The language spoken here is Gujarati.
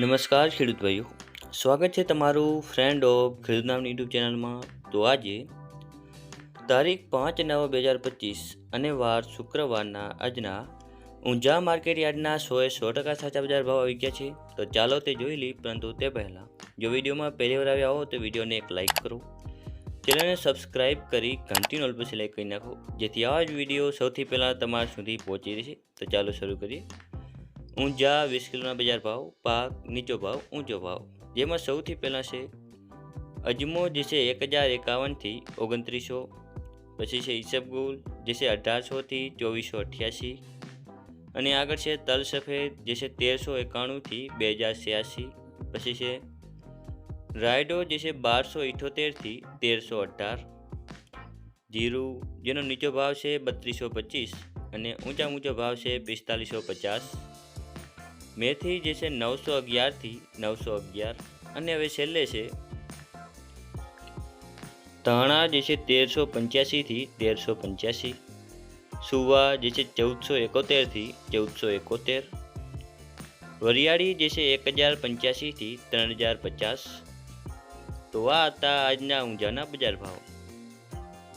નમસ્કાર, ખેડૂત ભાઈઓ. સ્વાગત છે તમારું ફ્રેન્ડ ઓફ ખેડૂત નામની યુટ્યુબ ચેનલમાં. તો આજે તારીખ પાંચ નવ બે હજાર પચીસ અને વાર શુક્રવારના આજના ઊંઝા માર્કેટ યાર્ડના સોએ સો ટકા સાચા બજાર ભાવ આવી ગયા છે. તો ચાલો તે જોઈ લઈ પરંતુ તે પહેલાં જો વિડીયોમાં પહેલી વાર આવ્યા હો તો વિડીયોને એક લાઇક કરો. ચેનલને સબસ્ક્રાઇબ કરી ઘંટી નોલ પર સિલેક્ટ કરી નાખો, જેથી આવા જ વીડિયો સૌથી પહેલાં તમારા સુધી પહોંચી રહેશે તો ચાલો શરૂ કરીએ. ઊંઝા વીસ કિલોના બજાર ભાવ, પાક નીચો ભાવ, ઊંચો ભાવ. જેમાં સૌથી પહેલાં છે અજમો, જે છે એક હજાર એકાવનથી ઓગણત્રીસો. પછી છે ઈસબગુલ, જે છે અઢારસોથી ચોવીસો અઠ્યાસી. અને આગળ છે તલ સફેદ, જે છે તેરસો એકાણુંથી બે હજાર છ્યાસી. પછી છે રાયડો, જે છે બારસો ઇઠોતેરથી તેરસો અઢાર. જીરું, જેનો નીચો ભાવ છે બત્રીસો પચીસ અને ઊંચા ઊંચો ભાવ છે પિસ્તાલીસો પચાસ. મેથી જે છે નવસો અગિયારથી નવસો અગિયાર. અને હવે છેલ્લે છે ધાણા જે છે તેરસો પંચ્યાસીથી તેરસો પંચ્યાસી. સુવા જે છે ચૌદસો એકોતેરથી ચૌદસો એકોતેર. વરિયાળી જે છે એક હજાર પંચ્યાસીથી ત્રણ હજાર પચાસ. તો આ હતા આજના ઊંઝાના બજાર ભાવ.